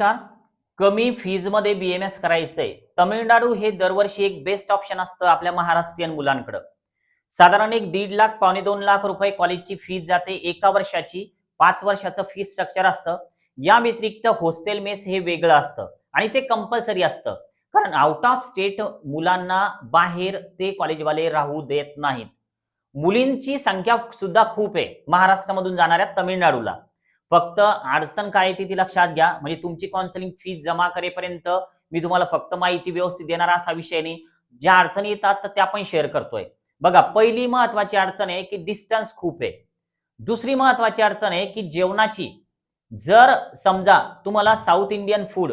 नमस्कार. कमी फीजमध्ये बी एम एस करायचंय. तमिळनाडू हे दरवर्षी एक बेस्ट ऑप्शन असतं आपल्या महाराष्ट्रीयन मुलांकडं. साधारण एक दीड लाख पावणे दोन लाख रुपये कॉलेजची फीज जाते एका वर्षाची. पाच वर्षाचं फी स्ट्रक्चर असतं. या व्यतिरिक्त हॉस्टेल मेस हे वेगळं असतं आणि ते कंपल्सरी असतं. कारण आउट ऑफ स्टेट मुलांना बाहेर ते कॉलेजवाले राहू देत नाहीत. मुलींची संख्या सुद्धा खूप आहे महाराष्ट्रामधून जाणाऱ्या तमिळनाडूला. फक्त अडचण काय ती ती लक्षात घ्या. म्हणजे तुमची काउन्सिलिंग फी जमा करेपर्यंत मी तुम्हाला फक्त माहिती व्यवस्थित देणार असा विषय नाही. ज्या अडचणी येतात तर त्या पण शेअर करतोय. बघा पहिली महत्वाची अडचण आहे की डिस्टन्स खूप आहे. दुसरी महत्वाची अडचण आहे की जेवणाची. जर समजा तुम्हाला साऊथ इंडियन फूड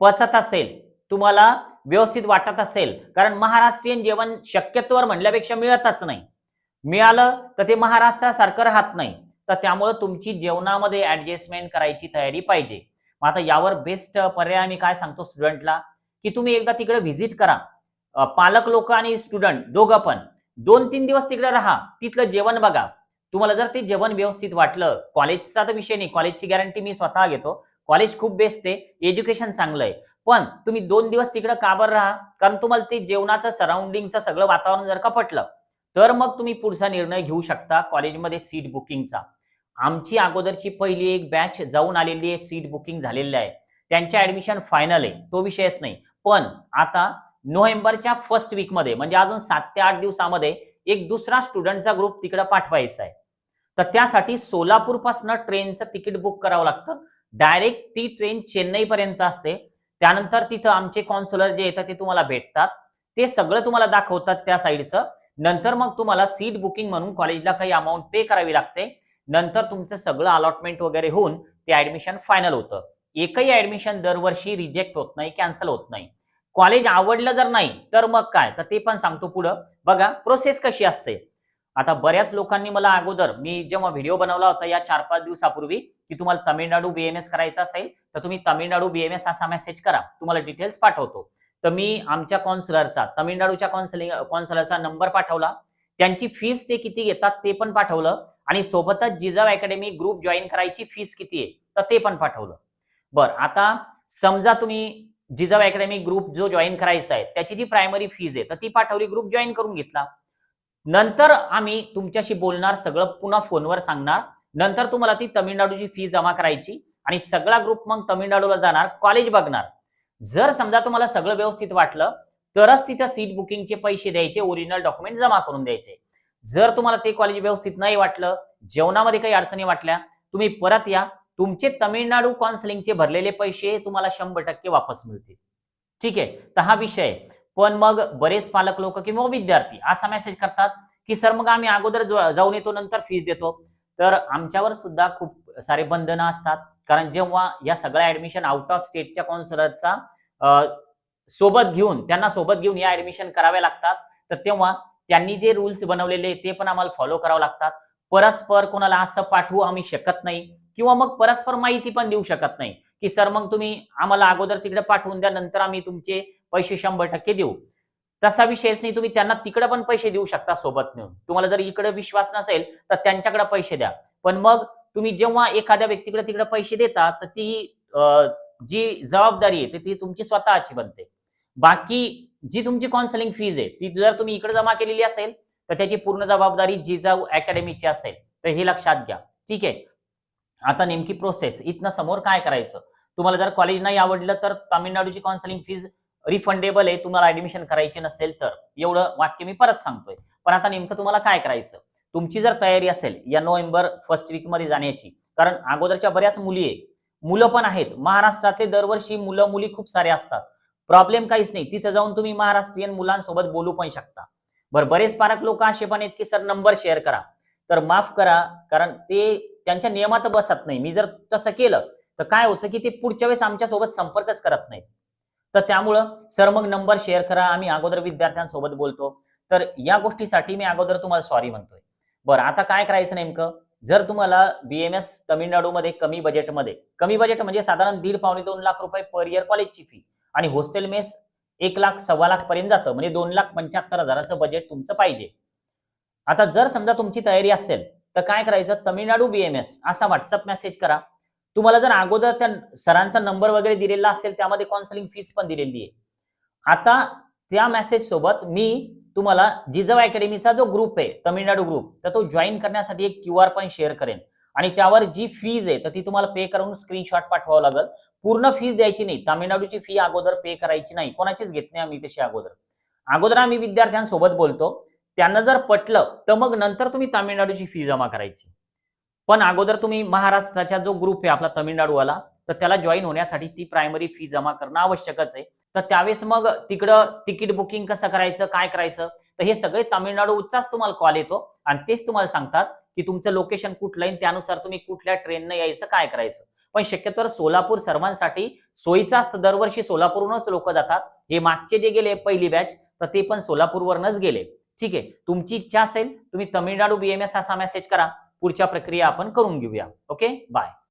पचत असेल तुम्हाला व्यवस्थित वाटत असेल कारण महाराष्ट्रीयन जेवण शक्यतोवर म्हणल्यापेक्षा मिळतच नाही. मिळालं तर ते महाराष्ट्रासारखं राहत नाही. तर त्यामुळे तुमची जेवणामध्ये ऍडजस्टमेंट करायची तयारी पाहिजे. मग आता यावर बेस्ट पर्याय मी काय सांगतो स्टुडंटला की तुम्ही एकदा तिकडे व्हिजिट करा. पालक लोक आणि स्टुडंट दोघं पण. दोन तीन दिवस तिकडे राहा. तिथलं जेवण बघा. तुम्हाला जर ते जेवण व्यवस्थित वाटलं कॉलेजचा तर विषय नाही. कॉलेजची गॅरंटी मी स्वतः घेतो. कॉलेज खूप बेस्ट आहे. एज्युकेशन चांगलं आहे. पण तुम्ही दोन दिवस तिकडे काबर राहा? कारण तुम्हाला ते जेवणाचं सराउंडिंगचं सगळं वातावरण जर का पटलं तर मग तुम्ही पुढचा निर्णय घेऊ शकता कॉलेजमध्ये सीट बुकिंगचा. आमची अगोदरची पहिली एक बॅच जाऊन आलेली आहे सीट बुकिंग झालेली आहे. त्यांचे ऍडमिशन फायनल आहे तो विषयच नाही. पण आता नोव्हेंबरच्या फर्स्ट वीकमध्ये म्हणजे अजून सात ते आठ दिवसामध्ये एक दुसरा स्टुडंटचा ग्रुप तिकडे पाठवायचा आहे. तर त्यासाठी सोलापूरपासून ट्रेनचं तिकीट बुक करावं लागतं. डायरेक्ट ती ट्रेन चेन्नई पर्यंत असते. त्यानंतर तिथं आमचे कॉन्सुलर जे येतात ते तुम्हाला भेटतात. ते सगळं तुम्हाला दाखवतात त्या साईडचं नंतर मग तुम्हाला सीट बुकिंग म्हणून कॉलेजला काही अमाऊंट पे करावी लागते. नंतर तुमचं सगळं अलॉटमेंट वगैरे होऊन ते ऍडमिशन फायनल होतं. एकही ऍडमिशन दरवर्षी रिजेक्ट होत नाही कॅन्सल होत नाही. कॉलेज आवडलं जर नाही तर मग काय? तर ते पण सांगतो पुढं. बघा प्रोसेस कशी असते. आता बऱ्याच लोकांनी मला अगोदर मी जेव्हा व्हिडिओ बनवला होता या चार पाच दिवसापूर्वी की तुम्हाला तामिळनाडू बीएमएस करायचं असेल तर तुम्ही तामिळनाडू बीएमएस असा मेसेज करा. तुम्हाला डिटेल्स पाठवतो. तर मी आमच्या कॉन्सलरचा तमिळनाडूच्या कॉन्सलिंग कॉन्सलरचा नंबर पाठवला. त्यांची फीस ते किती घेतात ते पण पाठवलं. आणि सोबतच जिजाव अकॅडमी ग्रुप जॉईन करायची फीस किती आहे तर ते पण पाठवलं. बर आता समजा तुम्ही जिजाव अकॅडमी ग्रुप जो जॉईन करायचा आहे त्याची जी प्रायमरी फीज आहे तर ती पाठवली ग्रुप जॉईन करून घेतला. नंतर आम्ही तुमच्याशी बोलणार सगळं पुन्हा फोनवर सांगणार. नंतर तुम्हाला ती तमिळनाडूची फी जमा करायची. आणि सगळा ग्रुप मग तमिळनाडूला जाणार कॉलेज बघणार. जर समजा तुम्हाला सगळं व्यवस्थित वाटलं तरच तिथं सीट बुकिंगचे पैसे द्यायचे ओरिजिनल डॉक्युमेंट जमा करून द्यायचे. जर तुम्हाला ते कॉलेज व्यवस्थित नाही वाटलं जेवणामध्ये काही अडचणी वाटल्या तुम्ही परत या. तुमचे तमिळनाडू काउन्सिलिंगचे भरलेले पैसे तुम्हाला शंभर टक्के वापस मिळतील. ठीक आहे? तर हा विषय पण मग बरेच पालक लोक किंवा विद्यार्थी असा मेसेज करतात की सर मग आम्ही अगोदर जाऊन येतो नंतर फीस देतो. तर आमच्यावर सुद्धा खूप सारे बंधनं असतात. कारण जेव्हा या सगळ्या ऍडमिशन आउट ऑफ स्टेटच्या कॉन्सलरचा सोबत घेऊन त्यांना सोबत घेऊन या ऍडमिशन कराव्या लागतात तर तेव्हा त्यांनी जे रूल्स बनवलेले ते पण आम्हाला फॉलो करावं लागतात. परस्पर कोणाला असं पाठवू आम्ही शकत नाही किंवा मग परस्पर माहिती पण देऊ शकत नाही की सर मग तुम्ही आम्हाला अगोदर तिकडे पाठवून द्या नंतर आम्ही तुमचे पैसे शंभर टक्के देऊ. तसा विषयच नाही तुम्ही त्यांना तिकडे पण पैसे देऊ शकता सोबत नेऊन. तुम्हाला जर इकडे विश्वास नसेल तर त्यांच्याकडे पैसे द्या. पण मग तुम्ही जेव्हा एखाद्या व्यक्तीकडे तिकडे पैसे देता तर ती जी जबाबदारी आहे ती- ती तुमची स्वतःची बनते. बाकी जी तुमची काउन्सिलिंग फीज आहे ती जर तुम्ही इकडे जमा केलेली असेल तर त्याची पूर्ण जबाबदारी जिजाऊ अकॅडमीची असेल. तर हे लक्षात घ्या. ठीक आहे? आता नेमकी प्रोसेस इथनं समोर काय करायचं? तुम्हाला जर कॉलेज नाही आवडलं तर तामिळनाडूची काउन्सिलिंग फीज रिफंडेबल आहे तुम्हाला ऍडमिशन करायची नसेल तर. एवढं वाक्य मी परत सांगतोय. पण आता नेमकं तुम्हाला काय करायचं? तुमची जर तयारी असेल या नोव्हेंबर फर्स्ट वीकमध्ये जाण्याची कारण अगोदरच्या बऱ्याच मुली आहे मुलं पण आहेत. महाराष्ट्रातले दरवर्षी मुलं मुली खूप सारे असतात. प्रॉब्लेम काहीच नाही. तिथं जाऊन तुम्ही महाराष्ट्रीयन मुलांसोबत बोलू पण शकता. बरं बरेच पारक लोक असे पण आहेत की सर नंबर शेअर करा. तर माफ करा कारण ते त्यांच्या नियमात बसत नाही. मी जर तसं केलं तर काय होतं की ते पुढच्या वेळेस आमच्यासोबत संपर्कच करत नाहीत. तर त्यामुळं सर मग नंबर शेअर करा. आम्ही अगोदर विद्यार्थ्यांसोबत बोलतो. तर या गोष्टीसाठी मी अगोदर तुम्हाला सॉरी म्हणतोय. बरं आता काय करायचं नेमकं? जर तुम्हाला बीएमएस तमिळनाडूमध्ये कमी बजेटमध्ये कमी बजेट म्हणजे साधारण दीड पावणे दोन लाख रुपये पर इयर कॉलेजची फी आणि हॉस्टेल मेस एक लाख सव्वा लाख पर्यंत जातं म्हणजे दोन लाख पंच्याहत्तर हजाराचं बजेट तुमचं पाहिजे. आता जर समजा तुमची तयारी असेल तर काय करायचं? तमिळनाडू बीएमएस असा व्हॉट्सअप मेसेज करा. तुम्हाला जर अगोदर त्या सरांचा नंबर वगैरे दिलेला असेल त्यामध्ये काउन्सिलिंग फीस पण दिलेली आहे. आता त्या मेसेज सोबत मी तुम्हाला जिजव अकॅडमीचा जो ग्रुप आहे तमिळनाडू ग्रुप तर तो जॉईन करण्यासाठी एक क्यू आर पण शेअर करेन. आणि त्यावर जी फीज आहे तर ती तुम्हाला पे करून स्क्रीनशॉट पाठवावं लागेल. पूर्ण फीज द्यायची नाही. तामिळनाडूची फी अगोदर पे करायची नाही. कोणाचीच घेत नाही आम्ही तशी अगोदर. अगोदर आम्ही विद्यार्थ्यांसोबत बोलतो. त्यांना जर पटलं तर मग नंतर तुम्ही तामिळनाडूची फी जमा करायची. पण अगोदर तुम्ही महाराष्ट्राचा जो ग्रुप आहे आपला तमिळनाडूवाला तर त्याला जॉईन होण्यासाठी ती प्रायमरी फी जमा करणं आवश्यकच आहे. तर त्यावेळेस मग तिकडं तिकीट बुकिंग कसं करायचं काय करायचं? तर हे सगळे तामिळनाडूचाच तुम्हाला कॉल येतो आणि तेच तुम्हाला सांगतात की तुमचं लोकेशन कुठलं आहे त्यानुसार तुम्ही कुठल्या ट्रेननं यायचं काय करायचं. पण शक्यतोवर सोलापूर सर्वांसाठी सोयीचं असतं. दरवर्षी सोलापूरवरूनच लोक जातात. हे मागचे जे गेले पहिली बॅच तर ते पण सोलापूरवरूनच गेले. ठीक आहे. तुमची इच्छा असेल तुम्ही तमिळनाडू बीएमएस असा मेसेज करा. पुढच्या प्रक्रिया आपण करून घेऊया. ओके? बाय